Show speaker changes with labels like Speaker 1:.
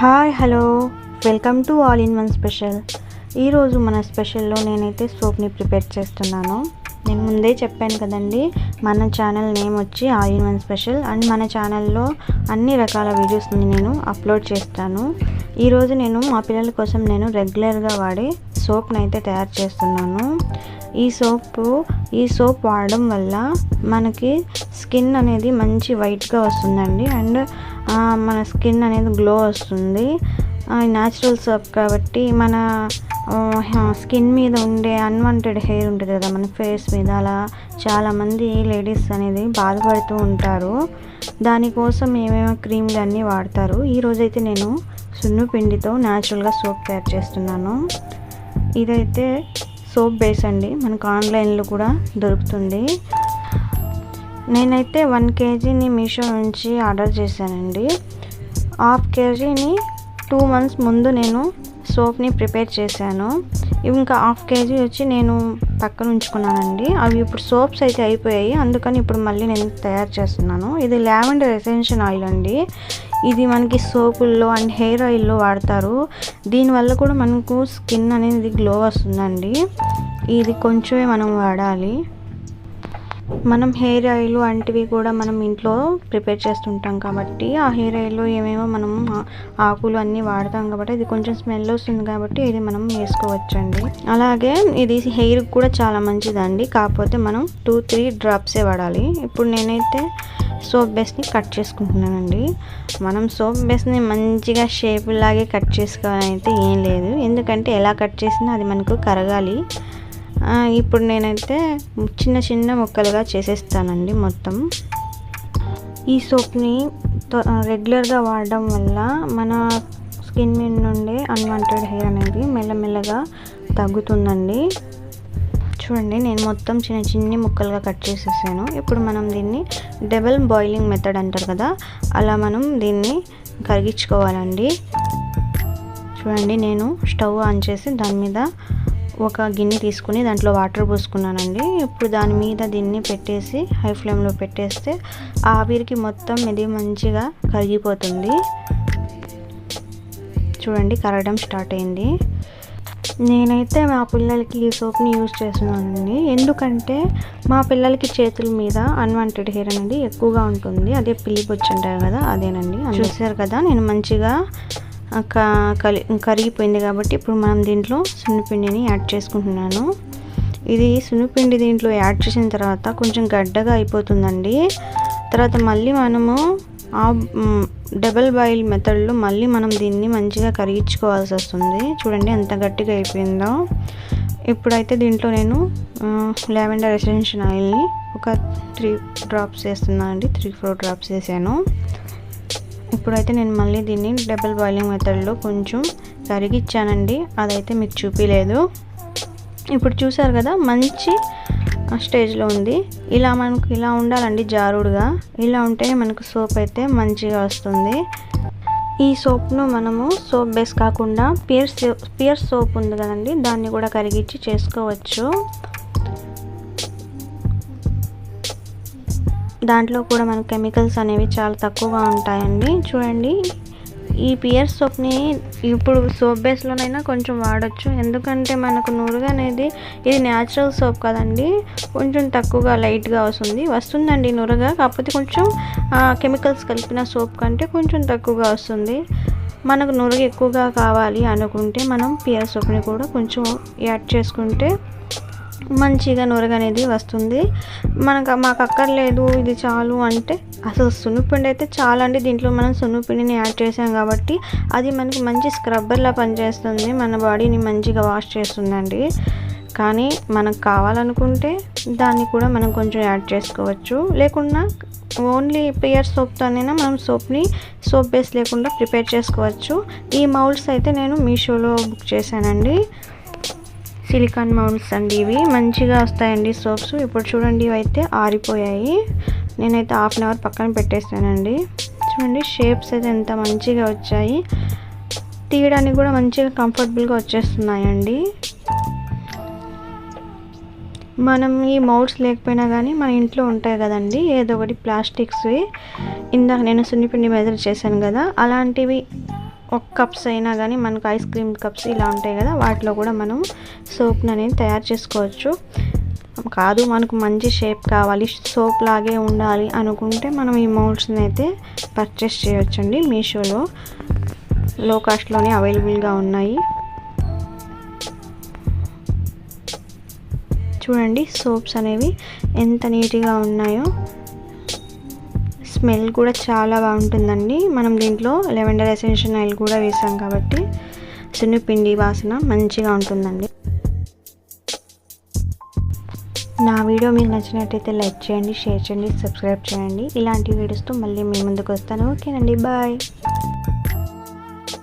Speaker 1: Hi hello welcome to all in one special ఈరోజు మన స్పెషల్లో నేనైతే సోప్ని ప్రిపేర్ చేస్తున్నాను. నేను ముందే చెప్పాను కదండి మన ఛానల్ నేమ్ వచ్చి all in one special and మన ఛానల్లో అన్ని రకాల వీడియోస్ని నేను అప్లోడ్ చేస్తాను. ఈరోజు నేను మా పిల్లల కోసం నేను రెగ్యులర్గా వాడే సోప్ని అయితే తయారు చేస్తున్నాను. ఈ సోపు ఈ సోప్ వాడడం వల్ల మనకి స్కిన్ అనేది మంచి వైట్గా వస్తుందండి. అండ్ మన స్కిన్ అనేది గ్లో వస్తుంది. న్యాచురల్ సోప్ కాబట్టి మన స్కిన్ మీద ఉండే అన్వాంటెడ్ హెయిర్ ఉంటుంది కదా మన ఫేస్ మీద అలా చాలామంది లేడీస్ అనేది బాధపడుతూ ఉంటారు. దానికోసం ఏమేమో క్రీమ్లు అన్నీ వాడతారు. ఈరోజైతే నేను సున్ను పిండితో న్యాచురల్గా సోప్ తయారు చేస్తున్నాను. ఇదైతే సోప్ బేస్ అండి. మనకు ఆన్లైన్లో కూడా దొరుకుతుంది. నేనైతే వన్ కేజీని మీషో నుంచి ఆర్డర్ చేశానండి. హాఫ్ కేజీని టూ మంత్స్ ముందు నేను సోప్ని ప్రిపేర్ చేశాను. ఇంకా హాఫ్ కేజీ వచ్చి నేను పక్కన ఉంచుకున్నానండి. అవి ఇప్పుడు సోప్స్ అయితే అయిపోయాయి. అందుకని ఇప్పుడు మళ్ళీ నేను తయారు చేస్తున్నాను. ఇది లావెండర్ ఎసెన్షియల్ ఆయిల్ అండి. ఇది మనకి సోపుల్లో అండ్ హెయిర్ ఆయిల్లో వాడతారు. దీనివల్ల కూడా మనకు స్కిన్ అనేది గ్లో వస్తుందండి. ఇది కొంచెమే మనం వాడాలి. మనం హెయిర్ ఆయిల్ వంటివి కూడా మనం ఇంట్లో ప్రిపేర్ చేస్తుంటాం కాబట్టి ఆ హెయిర్ ఆయిల్లో ఏమేమో మనం ఆకులు అన్నీ వాడతాం కాబట్టి ఇది కొంచెం స్మెల్ వస్తుంది కాబట్టి ఇది మనం వేసుకోవచ్చండి. అలాగే ఇది హెయిర్ కూడా చాలా మంచిదండి. కాకపోతే మనం టూ త్రీ డ్రాప్సే వాడాలి. ఇప్పుడు నేనైతే సోప్ బేస్ని కట్ చేసుకుంటున్నానండి. మనం సోప్ బేస్ని మంచిగా షేప్ లాగే కట్ చేసుకోవాలైతే ఏం లేదు. ఎందుకంటే ఎలా కట్ చేసినా అది మనకు కరగాలి. ఇప్పుడు నేనైతే చిన్న చిన్న ముక్కలుగా చేసేస్తానండి మొత్తం. ఈ సోప్ని రెగ్యులర్గా వాడడం వల్ల మన స్కిన్ మీద నుండి అన్వాంటెడ్ హెయిర్ అనేది మెల్లమెల్లగా తగ్గుతుందండి. చూడండి నేను మొత్తం చిన్న చిన్ని ముక్కలుగా కట్ చేసేసాను. ఇప్పుడు మనం దీన్ని డబల్ బాయిలింగ్ మెథడ్ అంటారు కదా అలా మనం దీన్ని కరిగించుకోవాలండి. చూడండి నేను స్టవ్ ఆన్ చేసి దాని మీద ఒక గిన్నె తీసుకుని దాంట్లో వాటర్ పోసుకున్నానండి. ఇప్పుడు దాని మీద దీన్ని పెట్టేసి హై ఫ్లేమ్లో పెట్టేస్తే ఆవిరికి మొత్తం ఇది మంచిగా కరిగిపోతుంది. చూడండి కరగడం స్టార్ట్ అయింది. నేనైతే మా పిల్లలకి ఈ సోప్ని యూజ్ చేస్తున్నానండి. ఎందుకంటే మా పిల్లలకి చేతుల మీద అన్వాంటెడ్ హెయిర్ అనేది ఎక్కువగా ఉంటుంది. అదే పిల్లి బొచ్చు అంటారు కదా అదేనండి. చూసారు కదా నేను మంచిగా కరిగిపోయింది కాబట్టి ఇప్పుడు మనం దీంట్లో సున్నిపిండిని యాడ్ చేసుకుంటున్నాను. ఇది సున్నిపిండి దీంట్లో యాడ్ చేసిన తర్వాత కొంచెం గడ్డగా అయిపోతుందండి. తర్వాత మళ్ళీ మనము ఆ డబల్ బాయిల్ మెథడ్లో మళ్ళీ మనం దీన్ని మంచిగా కరిగించుకోవాల్సి వస్తుంది. చూడండి ఎంత గట్టిగా అయిపోయిందో. ఇప్పుడైతే దీంట్లో నేను లావెండర్ ఎసెన్షియల్ ఆయిల్ని ఒక త్రీ డ్రాప్స్ వేస్తున్నాను అండి త్రీ ఫోర్ డ్రాప్స్ వేసాను ఇప్పుడైతే నేను మళ్ళీ దీన్ని డబుల్ బాయిలింగ్ మెథడ్లో కొంచెం కరిగిచ్చానండి అదైతే మీకు చూపించలేదు ఇప్పుడు చూసారు కదా మంచి స్టేజ్లో ఉంది. ఇలా మనకు ఇలా ఉండాలండి జారుడుగా. ఇలా ఉంటే మనకు సోప్ అయితే మంచిగా వస్తుంది. ఈ సోప్ను మనము సోప్ బేస్ కాకుండా పియర్ పియర్ సోప్ ఉంది కదండి దాన్ని కూడా కరిగించి చేసుకోవచ్చు. దాంట్లో కూడా మనకు కెమికల్స్ అనేవి చాలా తక్కువగా ఉంటాయండి. చూడండి. ఈ పియర్ సోప్ని ఇప్పుడు సోప్ బేస్లోనైనా కొంచెం వాడచ్చు. ఎందుకంటే మనకు నూరుగా అనేది ఇది న్యాచురల్ సోప్ కదండి. కొంచెం తక్కువగా లైట్గా వస్తుంది. వస్తుందండి నురగ. కాకపోతే కొంచెం కెమికల్స్ కలిపిన సోప్ కంటే కొంచెం తక్కువగా వస్తుంది. మనకు నురుగు ఎక్కువగా కావాలి అనుకుంటే మనం పియర్ సోప్ని కూడా కొంచెం యాడ్ చేసుకుంటే మంచిగా నొరగ అనేది వస్తుంది. మనకు మాకు అక్కర్లేదు ఇది చాలు అంటే అసలు సున్నుపిండి అయితే చాలా అండి దీంట్లో మనం సున్నుపిండిని యాడ్ చేసాం కాబట్టి అది మనకి మంచి స్క్రబ్బర్లా పనిచేస్తుంది. మన బాడీని మంచిగా వాష్ చేస్తుందండి. కానీ మనకు కావాలనుకుంటే దాన్ని కూడా మనం కొంచెం యాడ్ చేసుకోవచ్చు. లేకుండా ఓన్లీ పియర్ సోప్తోనైనా మనం సోప్ని సోప్ బేస్ లేకుండా ప్రిపేర్ చేసుకోవచ్చు. ఈ మౌల్స్ అయితే నేను మీషోలో బుక్ చేశానండి. సిలికాన్ మౌంట్స్ అండి ఇవి. మంచిగా వస్తాయండి సోప్స్. ఇప్పుడు చూడండి ఇవి అయితే ఆరిపోయాయి. నేనైతే హాఫ్ అన్ అవర్ పక్కన పెట్టేస్తానండి. చూడండి షేప్స్ అయితే ఎంత మంచిగా వచ్చాయి. తీయడానికి కూడా మంచిగా కంఫర్టబుల్గా వచ్చేస్తున్నాయండి. మనం ఈ మౌల్డ్స్ లేకపోయినా కానీ మన ఇంట్లో ఉంటాయి కదండి. ఏదో ఒకటి ప్లాస్టిక్స్వి. ఇందాక నేను సున్నిపిండి మెజర్ చేశాను కదా. అలాంటివి ఒక కప్స్ అయినా కానీ మనకు ఐస్ క్రీమ్ కప్స్ ఇలా ఉంటాయి కదా వాటిలో కూడా మనం సోప్ని అనేది తయారు చేసుకోవచ్చు. కాదు మనకు మంచి షేప్ కావాలి సోప్ లాగే ఉండాలి అనుకుంటే మనం ఈ మౌల్డ్స్ని అయితే పర్చేస్ చేయొచ్చండి మీషోలో. లో కాస్ట్లోనే అవైలబుల్గా ఉన్నాయి. చూడండి సోప్స్ అనేవి ఎంత నీట్గా ఉన్నాయో. స్మెల్ కూడా చాలా బాగుంటుందండి. మనం దీంట్లో లెవెండర్ ఎసెన్షియల్ ఆయిల్ కూడా వేసాం కాబట్టి శనగపిండి వాసన మంచిగా ఉంటుందండి. నా వీడియో మీకు నచ్చినట్టయితే లైక్ చేయండి షేర్ చేయండి సబ్స్క్రైబ్ చేయండి. ఇలాంటి వీడియోస్తో మళ్ళీ మీ ముందుకు వస్తాను. ఓకేనండి బాయ్.